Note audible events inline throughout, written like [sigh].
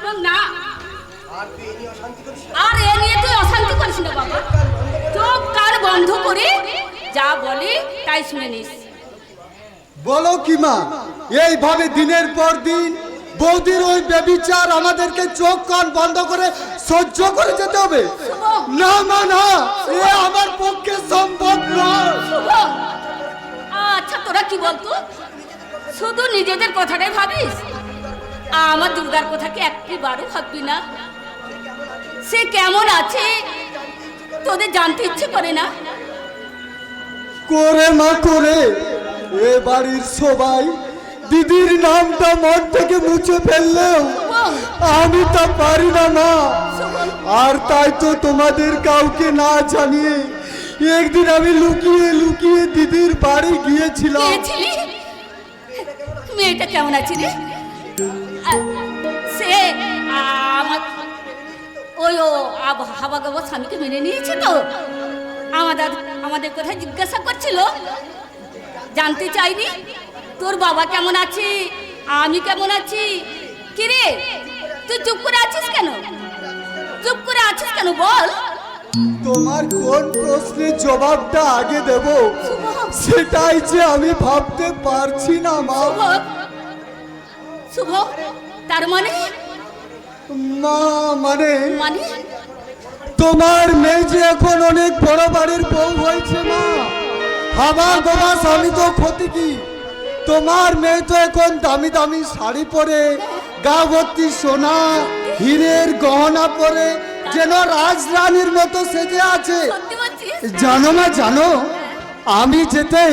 শুভম না। আর না। এ নিয়ে তুই অশান্তি করিস না বাবা। চোখ কান বন্ধ করে। যা বলি তাই শুনে নিস। বলো কি মা এইভাবে দিনের পর দিন বৌদির ওই বেবিচার আমাদেরকে চোখ কান বন্ধ করে সহ্য করে যেতে হবে? না মা না এ আমার পক্ষে সম্ভব নয়। আচ্ছা তোরা কি বলতো? শুধু নিজেদের কথাটাই ভাবিস? আমার দুর্গার কথা কি একটিবারও ভাববি না? সে কেমন আছে? তোদের জানতে ইচ্ছে করে না? করে মা করে এ বাড়ির সবাই দিদির নামটা মন থেকে মুছে ফেললেও আমি তা পারি না মা। আর তাই তো তোমাদের কাউকে না জানিয়ে একদিন আমি লুকিয়ে লুকিয়ে দিদির বাড়ি গিয়েছিলাম। গিয়েছিলি? মেয়েটা কেমন আছে রে? সে আমার ওই ও হাবা গাবা স্বামীকে মেনে নিয়েছে তো। আমাদের আমাদের কোথায় জিজ্ঞাসা করছিল? জানতে চাইনি? তোর বাবা কেমন আছে? আমি কেমন আছি? কিরে তুই চুপ করে আছিস কেন? চুপ করে আছিস কেন বল। তোমার কোন প্রশ্নের জবাবটা আগে দেব? সেটাই যে আমি ভাবতে পারছি না মা। শুভ। তার মানে? মা মানে? মানে? তোমার মেয়ে যে এখন অনেক বড় বাড়ির বউ হয়েছে মা। আমার বাবা স্বামী তো ক্ষতি কি? তোমার মেয়ে তো এখন দামি দামি শাড়ি পরে গা ভর্তি সোনা হীরের গহনা পরে যেন রাজরানীর মতো সেজে আছে। জানো না জানো? আমি যেতে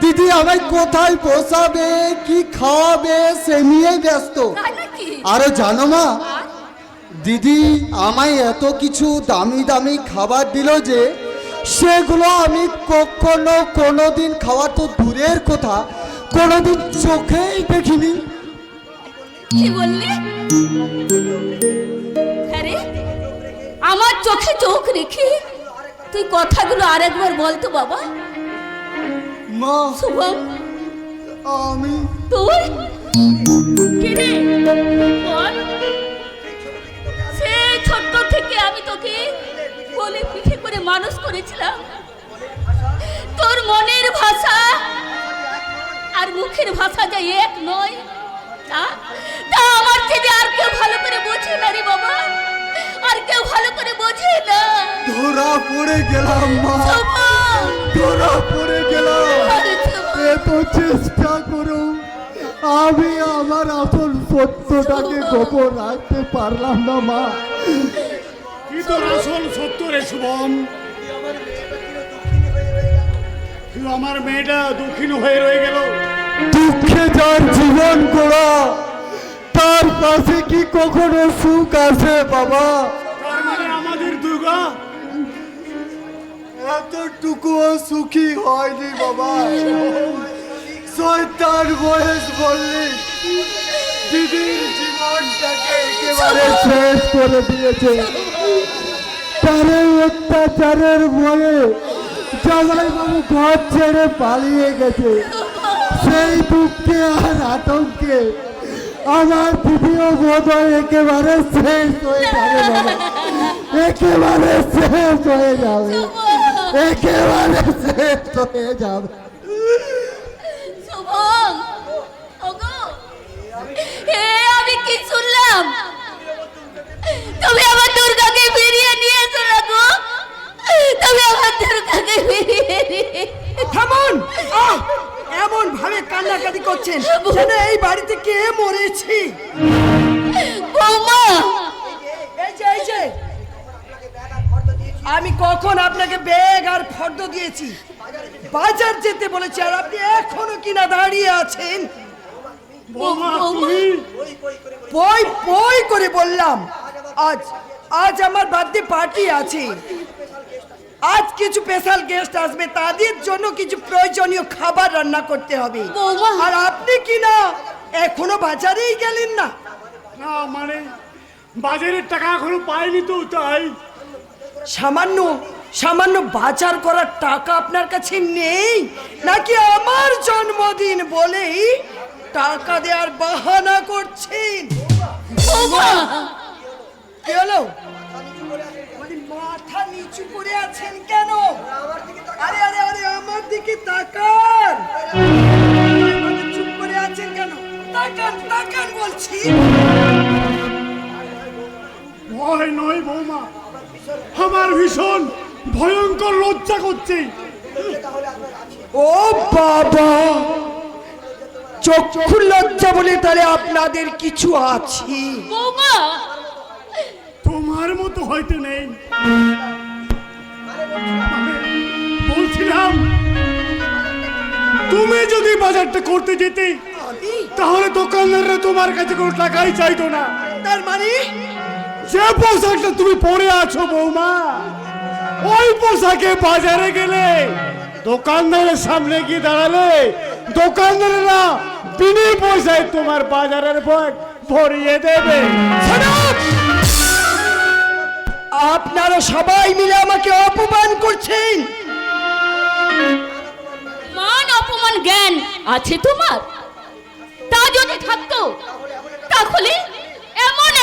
দিদি আমায় কোথায় বসাবে কি খাওয়াবে সে নিয়ে ব্যস্ত। আরও জানো মা দিদি আমায় এত কিছু দামি দামি খাবার দিল যে সেগুলো আমি কখনো কোনোদিন খাওয়া তো দূরের কথা কোনোদিন চোখেই দেখিনি। কি বললি? হ্যাঁ রে, আমার চোখে চোখ রেখে তুই কথাগুলো আরেকবার বলতো বাবা। মা শুভম আমি তুই? কি রে? বল। সে ছোট্ট থেকে আমি তোকে বলে পিঠে করে মানুষ করেছিলাম। তোর মনের ভাষা আর মুখের ভাষা যে এক নয় তা তা আমার থেকে আর কেউ ভালো করে বোঝে না রে বাবা। আর কেউ ভালো করে বোঝে না। ধরা পড়ে গেলাম মা। ধরা পড়ে গেলাম। এত চেষ্টা করো আমি আমার আসল সত্যটাকে গোপন রাখতে পারলাম না মা। কি তোর আসল সত্য রে শুভম আমার মেয়েটা দক্ষিণ হয়ে রয়ে গেল। দুঃখে যার জীবন গোড়া তার পাশে কি কখনো সুখ আছে বাবা? মানে আমাদের দুর্গা এতটুকুও সুখী হয়নি বাবা। ছয়টার বয়স বললি, দিদির জীবনটাকে একেবারে শেষ করে দিয়েছে। তারে অত্যাচারের ভয়ে জামাই বাবু ঘর ছেড়ে পালিয়ে গেছে। সেই দুঃখে আর আতঙ্কে আমার দিদিও বোধ হয় একেবারে শেষ হয়ে যাবে একেবারে শেষ হয়ে যাবে। একেবারে শেষ হয়ে যাবে। শুভম ওগো এ আমি কি শুনলাম? তুমি আমার দুর্গাকে ফিরিয়ে নিয়ে এসো না গো? তুমি আমার দুর্গাকে ফিরিয়ে নিয়ে থামুন! এমন ভাবে কান্নাকাটি করছেন যেন এই বাড়িতে কে মরেছি? বৌমা এই যে এই যে আমি কখন আপনাকে ব্যাগ আর ফর্দ দিয়েছি? বাজার যেতে বলেছি আর আপনি এখনও কিনা দাঁড়িয়ে আছেন। পই পই করে বললাম আজ আজ আমার বার্থডে পার্টি আছে। আজ কিছু স্পেশাল গেস্ট আসবে তাদের জন্য কিছু প্রয়োজনীয় খাবার রান্না করতে হবে। আর আপনি কি না এখনও বাজারেই গেলেন না? না মানে বাজারের টাকা এখনও পাইনি তো তাই। সামান্য সামান্য বাজার করার টাকা আপনার কাছে নেই? নাকি আমার জন্মদিন বলেই টাকা দেওয়ার বাহানা করছেন? বৌমা কি হলো? মানে মাথা নিচু করে আছেন কেন? আরে আরে আরে আমার দিকে তাকান। মানে চুপ করে আছেন কেন? তাকান তাকান বলছি। ভয় নয় বৌমা। আমার ভীষণ ভয়ঙ্কর লজ্জা করছে। ও বাবা! চক্ষু লজ্জা বলে তাহলে আপনাদের কিছু আছে? তোমার মতো হয়তো নেই। বলছিলাম তুমি যদি বাজারটা করতে যেতে তাহলে দোকানদাররা তোমার কাছে কোনো টাকাই চাইতো না। তার মানে? যে পোশাকটা তুমি পরে আছো বৌমা, ওই পোশাকে বাজারে গেলে দোকানদারের সামনে গিয়ে দাঁড়ালে দোকানদারেরা বিনে পয়সায় তোমার বাজারের ব্যাগ ভরিয়ে দেবে। আপনারা সবাই মিলে আমাকে অপমান করছেন। মান অপমান জ্ঞান আছে তোমার? তা যদি থাকতো, তাহলে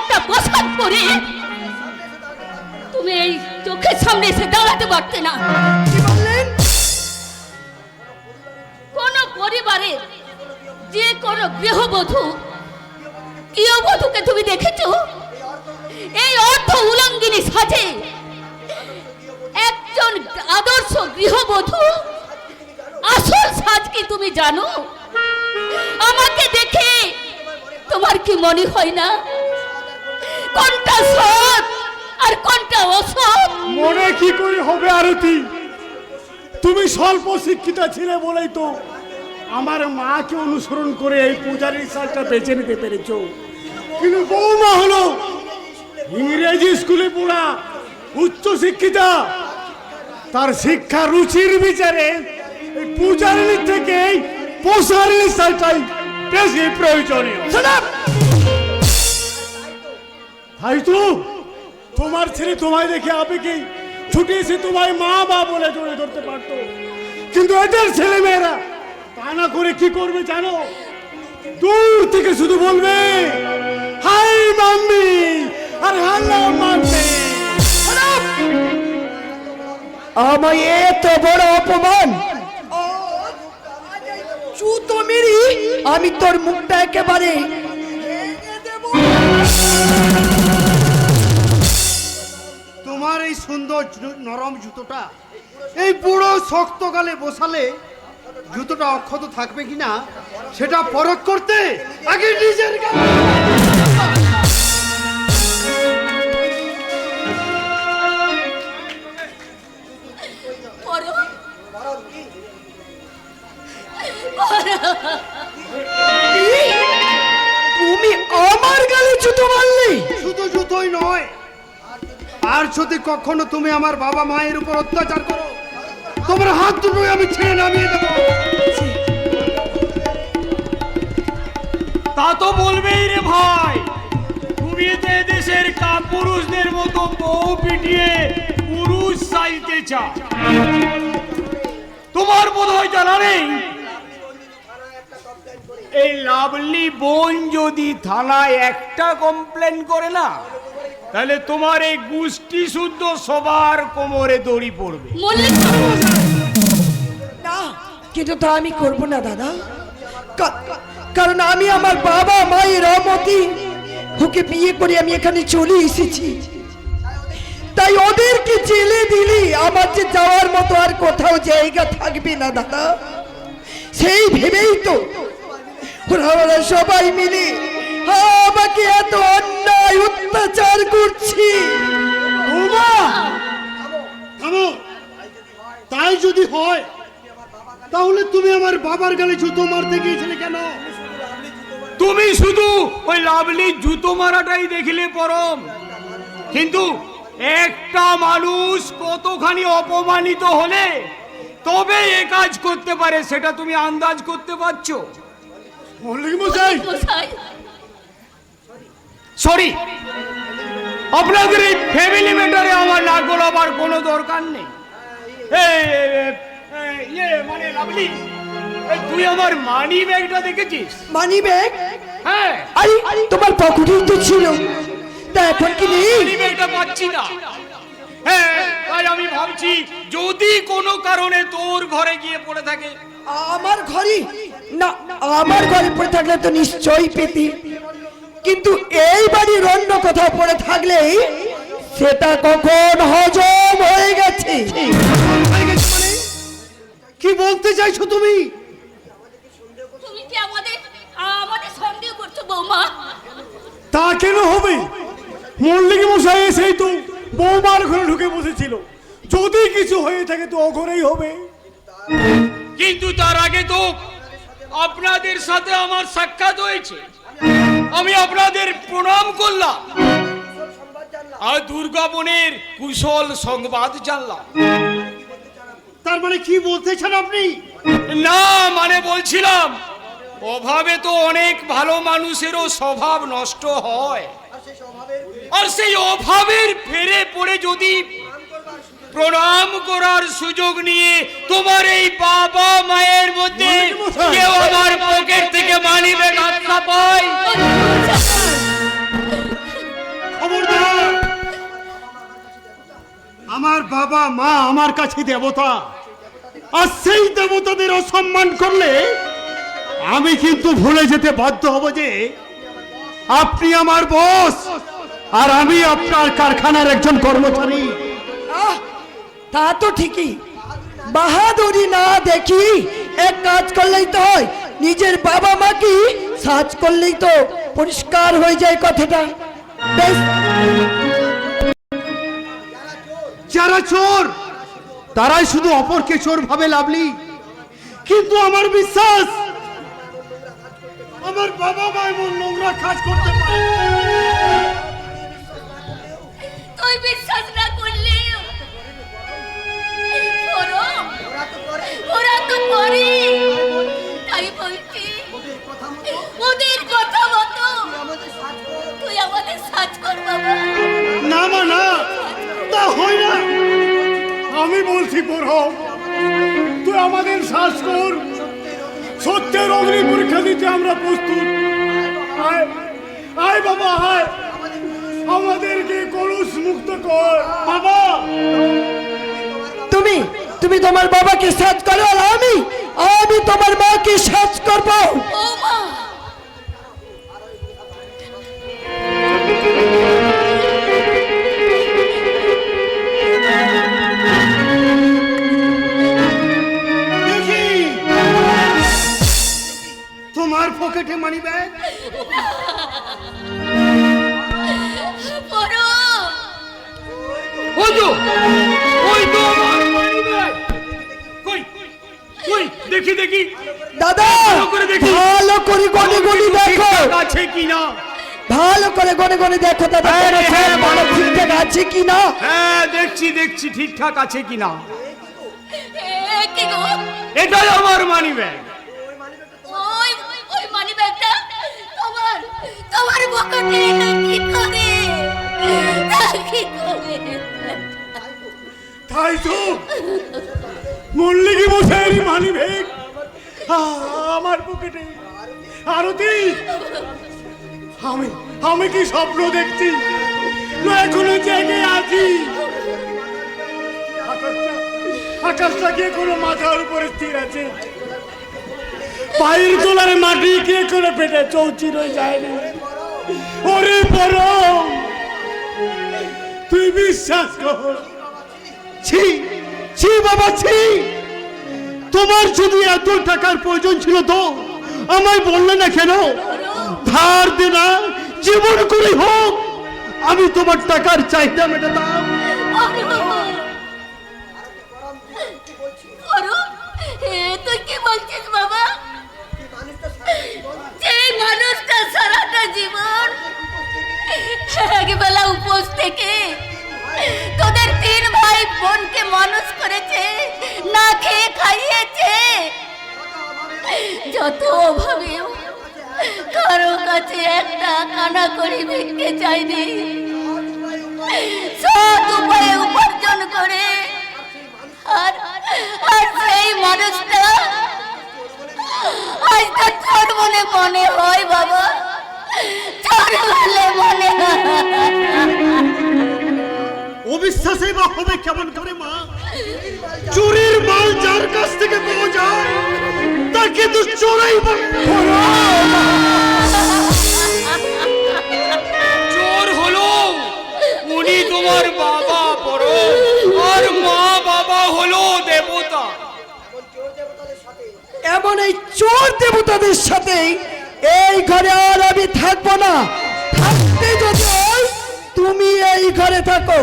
একটা পোশাক পরে তুমি এই চোখের সামনে এসে দাঁড়াতে পারতে না। কোন পরিবারে যে কোনো গৃহবধূ গৃহবধূকে তুমি দেখেছ? এই অর্ধ উলঙ্গিনী সাজে একজন আদর্শ গৃহবধূ আসল সাজ কি তুমি জানো? আমাকে দেখে তোমার কি মনে হয় না? কোনটা সৎ আর কোনটা অসৎ? মনে কি করে হবে আরতি? তুমি স্বল্প শিক্ষিতা ছিলে বলেই তো আমার মাকে অনুসরণ করে এই পূজারীর সালটা বেছে নিতে পেরেছ। কিন্তু বৌমা হলো ইংরেজি স্কুলে পড়া উচ্চ শিক্ষিতা। তার শিক্ষা রুচির বিচারে এই পূজারীর থেকে এই পোষারির সালটাই বেশি প্রয়োজনীয়। তাই তো তোমার ছেলে তোমায় দেখে আবেগে ছুটে এসে তোমায় মা বা বলে জড়ে ধরতে পারতো কিন্তু এদের ছেলে মেয়েরা তা না করে কি করবে জানো দূর থেকে শুধু বলবে হাই মাম্মি আর হ্যালো মাম্মি আমায় এত বড় অপমান আমি তোর মুখটা একেবারে তোমার এই সুন্দর নরম জুতোটা এই বুড়ো শক্ত গালে বসালে জুতোটা অক্ষত থাকবে কিনা সেটা পরখ করতে আগে নিজের গালে পরো কি? তুমি আমার গালে জুতো মারলে আর যদি কখনো তুমি আমার বাবা মায়ের উপর অত্যাচার করো, তোমার হাত দুটোই আমি ছেড়ে নামিয়ে দেবো। তা তো বলবেই রে ভাই তুমি তো দেশের কাপুরুষদের মতো বউ পিটিয়ে পুরুষ চাইতে চাও তোমার বোধ হয় জানা নেই, এই লাভলি বোন যদি থানায় একটা কমপ্লেন করে না তাহলে তোমার এই গোষ্ঠী শুদ্ধ সবার কোমরে দড়ি পড়বে। না। কিন্তু তা আমি করব না দাদা। কারণ আমি আমার বাবা মায়ের অমতি। ওকে বিয়ে করে আমি এখানে চলে এসেছি। তাই ওদেরকে জেলে দিলি আমার যে যাওয়ার মতো আর কোথাও জায়গা থাকবে না দাদা। সেই ভেবেই তো ওরা সবাই মিলে আমাকে এত অন্যায় অত্যাচার করছি। তাই যদি হয় তাহলে তুমি আমার বাবার গালে জুতো মারতে গিয়েছিলে কেন? তুমি শুধু ওই লাভলি জুতো মারাটাই দেখলে পরম। কিন্তু একটা মানুষ কতখানি অপমানিত হলে তবে এ কাজ করতে পারে সেটা তুমি আন্দাজ করতে পারছ। মল্লিক মশাই! সরি। আপনাদের এই ফ্যামিলি ম্যাটারে আমার নাক গলাবার কোনো দরকার নেই। ইয়ে মানে লাভলি তুই আমার মানি ব্যাগটা দেখেছিস? মানি ব্যাগ হ্যাঁ। আরে তোমার পকেটেই তো ছিল। তা এখন কি নেই? মানিব্যাগটা পাচ্ছি না। হ্যাঁ তাই আমি ভাবছি যদি কোনো কারণে তোর ঘরে গিয়ে পড়ে থাকে। আমার ঘরে? না আমার ঘরে পড়ে থাকলে তো নিশ্চয়ই পেতি। কিন্তু এই বাড়ির অন্য কোথাও পড়ে থাকলেই সেটা কখন হজম হয়ে গেছে? হয়ে মানে? কি বলতে চাইছো তুমি? তুমি কি আমাদের আমাদের সন্দেহ করছ বৌমা? তা কেন হবে? মল্লিক মশাই এসেই তো বৌমার ঘরে ঢুকে বসেছিল। যদি কিছু হয়ে থাকে তো ও ঘরেই হবে। কিন্তু তার আগে তো আপনাদের সাথে আমার সাক্ষাৎ হয়েছে। আমি আপনাদের প্রণাম করলাম। আর দুর্গাবনের কুশল সংবাদ জানলাম। তার মানে কি বলতেছেন আপনি? না মানে বলছিলাম অভাবে তো অনেক ভালো মানুষেরও স্বভাব নষ্ট হয়। আর সেই অভাবের ফেরে পড়ে যদি প্রণাম করার সুযোগ নিয়ে তোমার এই বাবা মায়ের মধ্যে কেউ আমার পকেট থেকে মানিবে আত্মা পায় খবরদার আমার বাবা মা আমার কাছে দেবতা। আর সেই দেবতাদের অসম্মান করলে আমি কিন্তু ভুলে যেতে বাধ্য হব যে আপনি আমার বস আর আমি আপনার কারখানার একজন কর্মচারী। আহ, তা তো ঠিকই। বাহাদুরি না দেখি এক কাজ করলেই তো হয়। নিজের বাবা মা কি সাজ করলেই তো পরিষ্কার হয়ে যায় কথাটা। বেশ। যারা চোর তারাই শুধু অপরকে চোর ভাবে লাভলি। কিন্তু আমার বিশ্বাস আমার বাবা মা এমন নোংরা কাজ করতে পারে তুই বিশ্বাস না ওরা করে। তাই বলছি ওদের কথা মতো তুই আমাদের সাজ কর বাবা। না মা না তা হয় না। আমি বলছি পড়ম তুই আমাদের শ্বাস কর। সত্যের অগ্নি পরীক্ষা দিতে আমরা প্রস্তুত। আয় আয় বাবা আয়। আমাদেরকে কলুষ মুক্ত কর। বাবা! তুমি তুমি তোমার বাবাকে সাজ করো আর আমি আমি তোমার মাকে সাজ করব। তোমার পকেটে মানি ব্যাগ দেখি দেখি। দাদা ভালো করে দেখি। ভালো করে গনে গনে দেখো। আছে কিনা ভালো করে গনে গনে দেখো দাদা হ্যাঁ, কোনো হ্যাঁ, ভালো ঠিকঠাক আছে কি না? হ্যাঁ দেখছি দেখছি ঠিকঠাক আছে কিনা এ কি গো? এটাই আমার মানি ব্যাগ ওই ওই মানি ব্যাগটা তোমার তোমার পকেটে কি করে? কি করে? তাই তো। মল্লিকি মশাইয়ের মানি ভেগ আমার পকেটে আরতি। আমি আমি কি স্বপ্ন দেখছি? না, এখনও জেগে আছি। আকাশটা কে কোনো মাথার উপরে স্থির আছে। পায়ের তোলার মাটি কে করে পেটে চৌচির যায় না ওরে পরম, তুই বিশ্বাস কর। ছি। ছি বাবা ছি তোমার যদি এত টাকার প্রয়োজন ছিল তো আমায় বললে না কেন? ধার দেনা, জীবন করে হোক। আমি তোমার টাকার চাহিদা মেটাতাম। তুই কি বলছিস বাবা? যে মানুষটা সারাটা জীবন একবেলা উপোস থেকে তোদের তিন ভাই বোনকে মানুষ করেছে, না খেয়ে খাইয়েছে। যত অভাবেও কারও কাছে একটা কানা করি ভিক্ষে চাইনি সৎ উপায়ে উপার্জন করে। আর আর সেই মানুষটা আজ তো তোর মনে মনে হয় বাবা। আমার বলে মনে হয়। অবিশ্বাসে বা হবে কেমন করে মা? চুরির মাল যার কাছ থেকে পাওয়া যায় তাকে তো চোরাই চোর হলো উনি তোমার বাবা পরম আর মা বাবা হলো দেবতা। এমন এই চোর দেবতাদের সাথে এই ঘরে আর আমি থাকব না। থাকতে যদি তুমি এই ঘরে থাকো।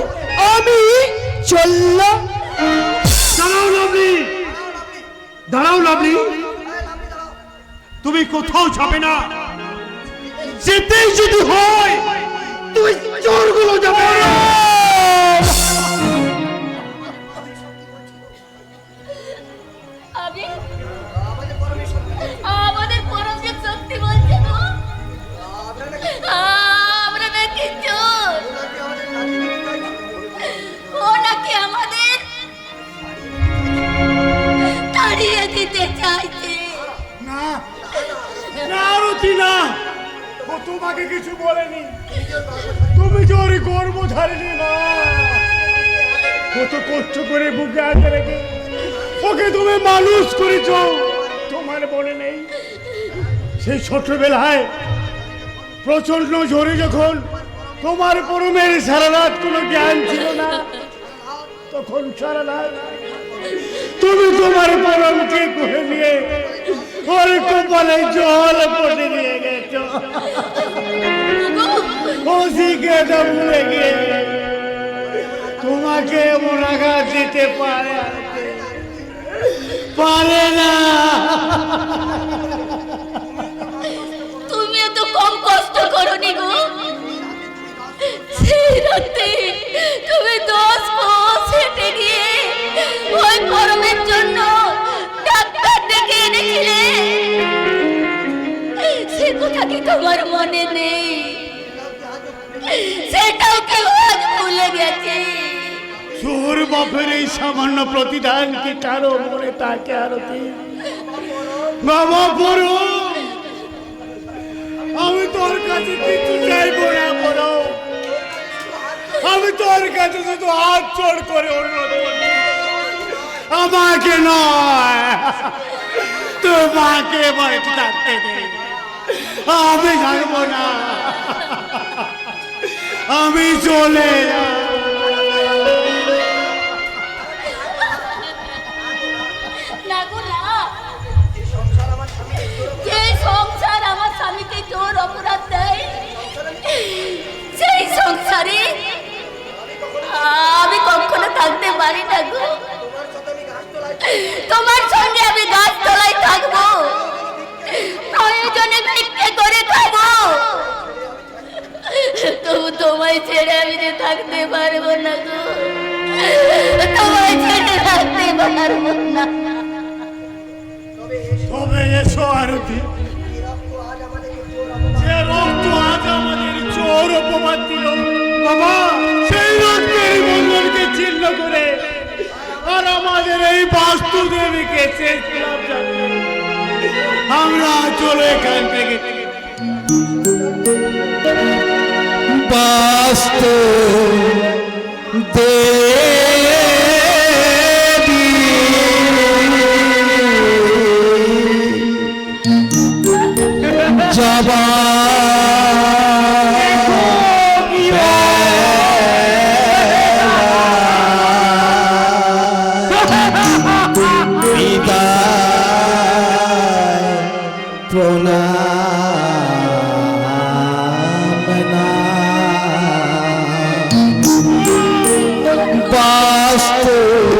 আমি চললাম দাঁড়াও লাভলি দাঁড়াও লাভলি তুমি কোথাও যাবে না। যেতেই যদি হয় সেই ছোটবেলায় প্রচণ্ড ঝড়ে যখন তোমার পরমের সারা রাত কোনো জ্ঞান ছিল না, তখন সারা রাত তুমি তোমার পরমকে করে নিয়ে ওর কপালে জল নিয়ে গেছো। গিয়ে তোমাকে এমন আঘাত দিতে পারে পারে না। কম কষ্ট করনি গো। সেই রাতে তুমি দশ কোষ হেঁটে গিয়ে ওই গরমের জন্য ডাক্তার ডেকে এনেছিলে। সে কথা কি তোমার মনে নেই? সেটাও কি আজ ভুলে গেছে? তোর বাপের এই সামান্য প্রতিদান কি কারও মনে তাকে আরতি? বাবা বড় আমি তোর কাছে কিছু চাইব না, বলো। আমি তোর কাছে শুধু হাত চোর করে আমাকে নয়, তোমাকে বাড়িতে থাকতে দে আমি থাকব না। আমি চলে যাব। আর আমাদের এই বাস্তু দেবীকে শেষ আমরা চলে এখান থেকে। বাস্তু দেবী জবা [laughs] বিদায় প্রণাম বাস্তু